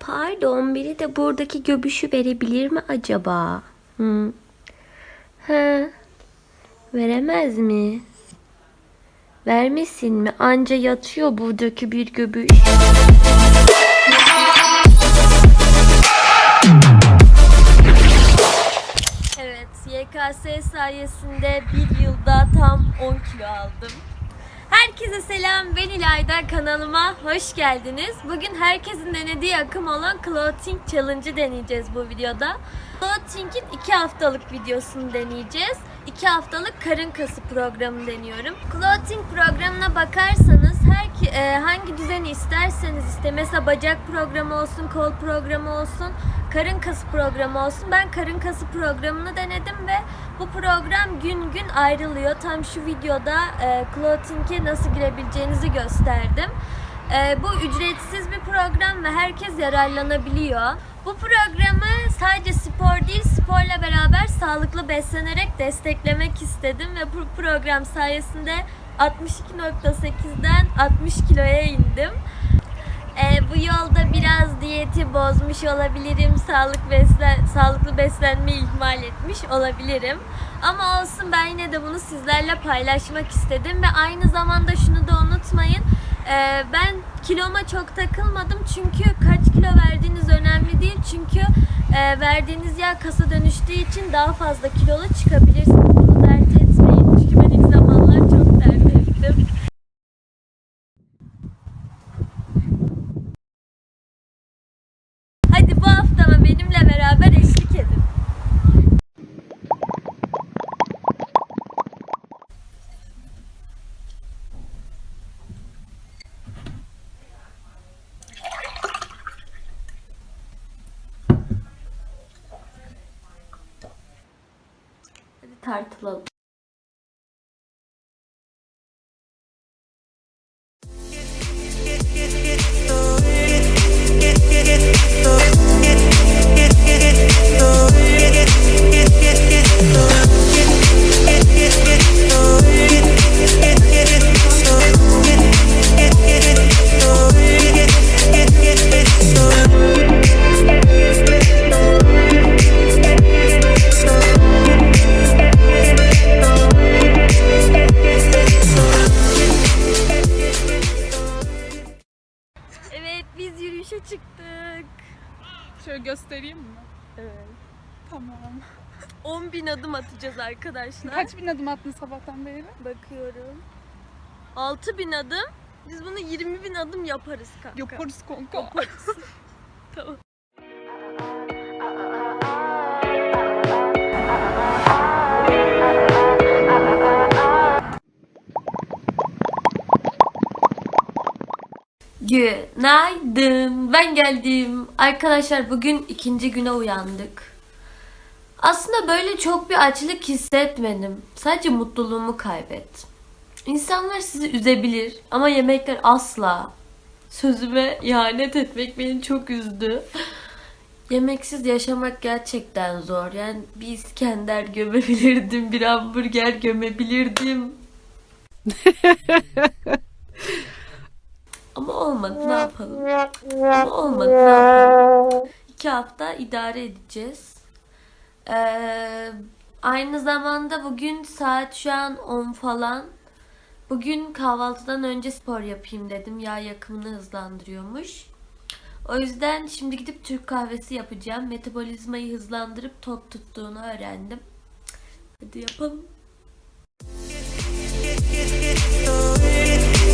Pardon biri de buradaki göbüşü verebilir mi acaba? Hı. Ha. Veremez mi? Vermesin mi? Anca yatıyor buradaki bir göbüş. Evet, YKS sayesinde bir yılda tam 10 kilo aldım. Herkese selam, ben İlayda kanalıma hoş geldiniz. Bugün herkesin denediği akım olan Clothing Challenge'ı deneyeceğiz bu videoda. Clothing'in 2 haftalık videosunu deneyeceğiz. 2 haftalık karın kası programı deniyorum. Clothing programına bakarsanız her ki- e, hangi düzeni isterseniz iste mesela bacak programı olsun, kol programı olsun, karın kası programı olsun. Ben karın kası programını denedim ve bu program gün gün ayrılıyor. Tam şu videoda e, clothing'e nasıl girebileceğinizi gösterdim. E, bu ücretsiz bir program ve herkes yararlanabiliyor. Bu programı sadece spor değil, sporla beraber sağlıklı beslenerek desteklemek istedim ve bu program sayesinde 62.8'den 60 kiloya indim. Ee, bu yolda biraz diyeti bozmuş olabilirim, sağlık beslen sağlıklı beslenmeyi ihmal etmiş olabilirim. Ama olsun ben yine de bunu sizlerle paylaşmak istedim ve aynı zamanda şunu da unutmayın. Ee, ben kiloma çok takılmadım çünkü kaç kilo verdiğiniz önemli değil. Çünkü e, verdiğiniz yağ kasa dönüştüğü için daha fazla kilolu çıkabilirsiniz. Bunu dert etmeyin. Çünkü ben ilk zamanlar çok dert ettim. Hadi bu haftama benimle beraber eşlik edin. Hadi Şöyle göstereyim mi? Evet. Tamam. 10 bin adım atacağız arkadaşlar. Kaç bin adım attın sabahtan beri? Bakıyorum. 6 bin adım. Biz bunu 20 bin adım yaparız kanka. Yaparız kanka. Yaparız. tamam. Günaydın. Ben geldim. Arkadaşlar bugün ikinci güne uyandık. Aslında böyle çok bir açlık hissetmedim. Sadece mutluluğumu kaybettim. İnsanlar sizi üzebilir ama yemekler asla. Sözüme ihanet etmek beni çok üzdü. Yemeksiz yaşamak gerçekten zor. Yani bir İskender gömebilirdim, bir hamburger gömebilirdim. Ama olmadı ne yapalım? Ama olmadı ne yapalım? İki hafta idare edeceğiz. Ee, aynı zamanda bugün saat şu an 10 falan. Bugün kahvaltıdan önce spor yapayım dedim. Yağ yakımını hızlandırıyormuş. O yüzden şimdi gidip Türk kahvesi yapacağım. Metabolizmayı hızlandırıp tok tuttuğunu öğrendim. Hadi yapalım.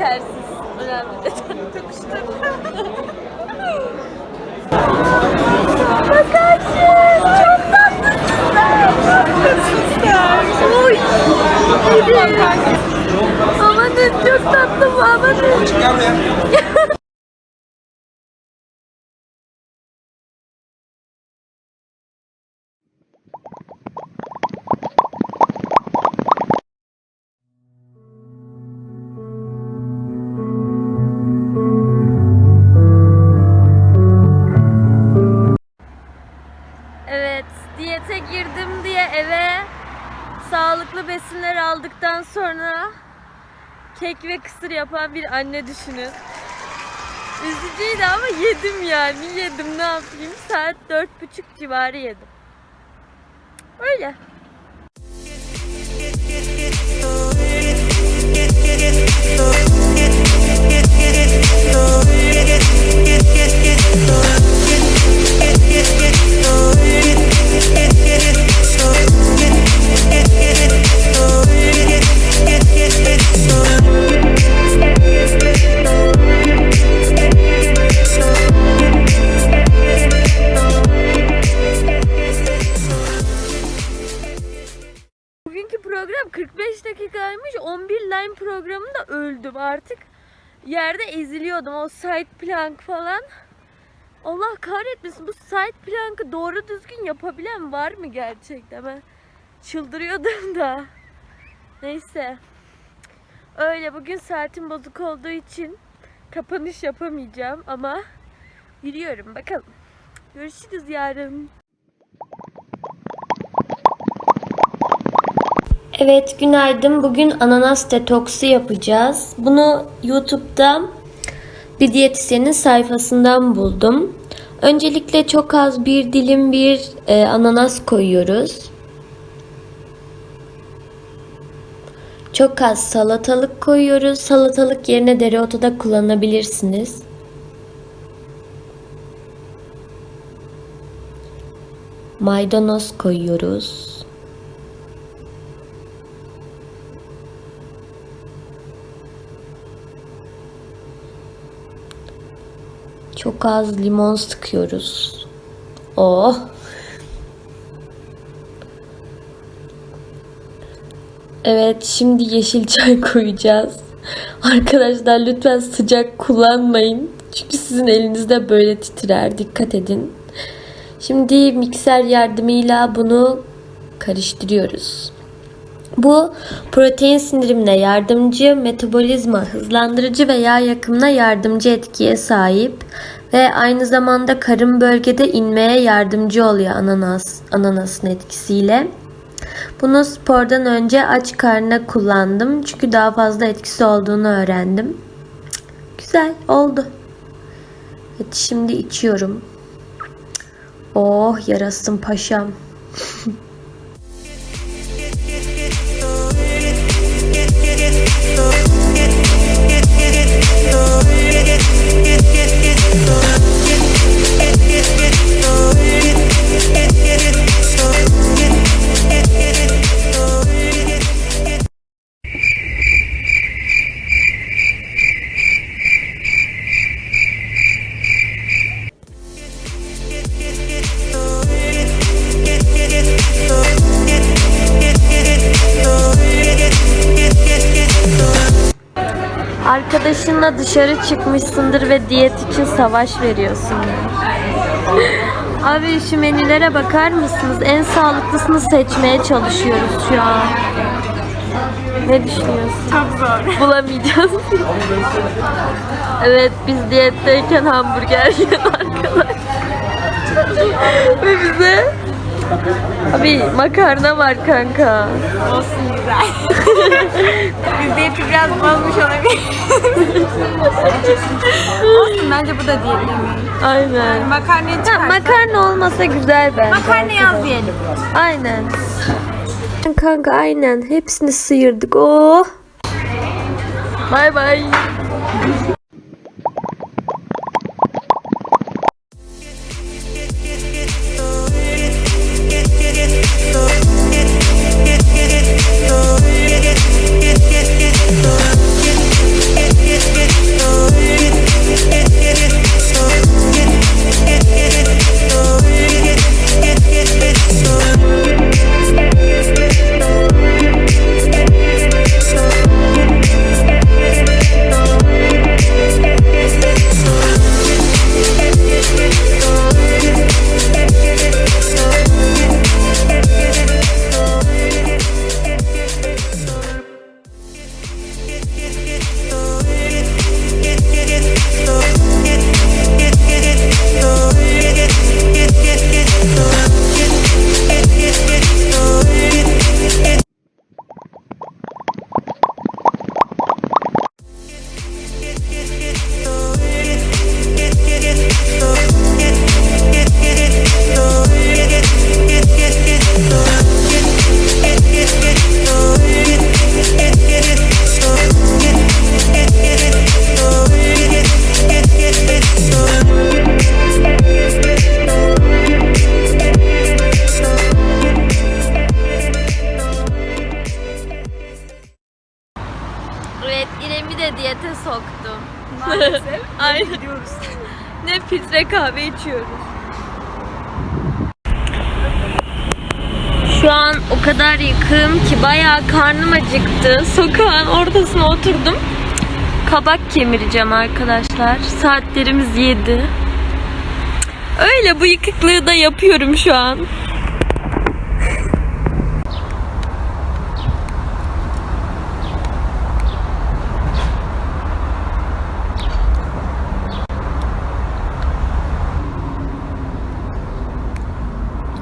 Şekersiz. Önemli. Tokuştuk. Bakarsın. Çok tatlısınlar. Oy. Evet. Amanın çok tatlı bu amanın. Sağlıklı besinler aldıktan sonra kek ve kısır yapan bir anne düşünün. Üzücüydü ama yedim yani. Yedim ne yapayım? Saat dört buçuk civarı yedim. Öyle. Bugünkü dakikaymış. 11 line programında öldüm artık. Yerde eziliyordum o side plank falan. Allah kahretmesin bu side plank'ı doğru düzgün yapabilen var mı gerçekten? Ben çıldırıyordum da. Neyse. Öyle bugün saatim bozuk olduğu için kapanış yapamayacağım ama yürüyorum bakalım. Görüşürüz yarın. Evet günaydın. Bugün ananas detoksu yapacağız. Bunu YouTube'da bir diyetisyenin sayfasından buldum. Öncelikle çok az bir dilim bir e, ananas koyuyoruz. Çok az salatalık koyuyoruz. Salatalık yerine dereotu da kullanabilirsiniz. Maydanoz koyuyoruz. Çok az limon sıkıyoruz. Oh. Evet, şimdi yeşil çay koyacağız. Arkadaşlar lütfen sıcak kullanmayın. Çünkü sizin elinizde böyle titrer. Dikkat edin. Şimdi mikser yardımıyla bunu karıştırıyoruz. Bu protein sindirimine yardımcı, metabolizma hızlandırıcı ve yağ yakımına yardımcı etkiye sahip ve aynı zamanda karın bölgede inmeye yardımcı oluyor ananas ananasın etkisiyle. Bunu spordan önce aç karnına kullandım çünkü daha fazla etkisi olduğunu öğrendim. Güzel oldu. Evet şimdi içiyorum. Oh yarasın paşam. Arkadaşınla dışarı çıkmışsındır ve diyet için savaş veriyorsun. Abi şu menülere bakar mısınız? En sağlıklısını seçmeye çalışıyoruz şu an. Ne düşünüyorsun? Çok zor. Bulamayacağız. evet biz diyetteyken hamburger yiyen arkadaş. ve bize Abi makarna var kanka. Olsun güzel. Biz diyeti biraz bozmuş olabilir. Olsun bence bu da diyelim. Aynen. Makarnayı Ha, çıkarsak. makarna olmasa güzel bence. Makarna yaz diyelim. Aynen. Kanka aynen. Hepsini sıyırdık. Oh. Bay bay. Evet İrem'i de diyete soktum. Maalesef. Aynen. Gidiyoruz. Ne filtre kahve içiyoruz. Şu an o kadar yıkığım ki bayağı karnım acıktı. Sokağın ortasına oturdum. Kabak kemireceğim arkadaşlar. Saatlerimiz 7. Öyle bu yıkıklığı da yapıyorum şu an.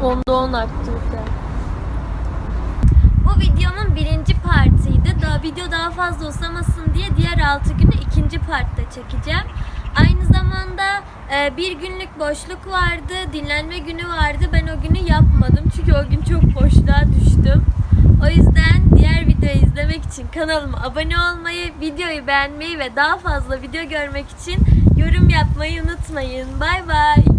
Onda on aktivite. Bu videomun birinci partiydi. Daha video daha fazla uzamasın diye diğer altı günü ikinci partta çekeceğim. Aynı zamanda e, bir günlük boşluk vardı, dinlenme günü vardı. Ben o günü yapmadım çünkü o gün çok boşluğa düştüm. O yüzden diğer videoyu izlemek için kanalıma abone olmayı, videoyu beğenmeyi ve daha fazla video görmek için yorum yapmayı unutmayın. Bay bay.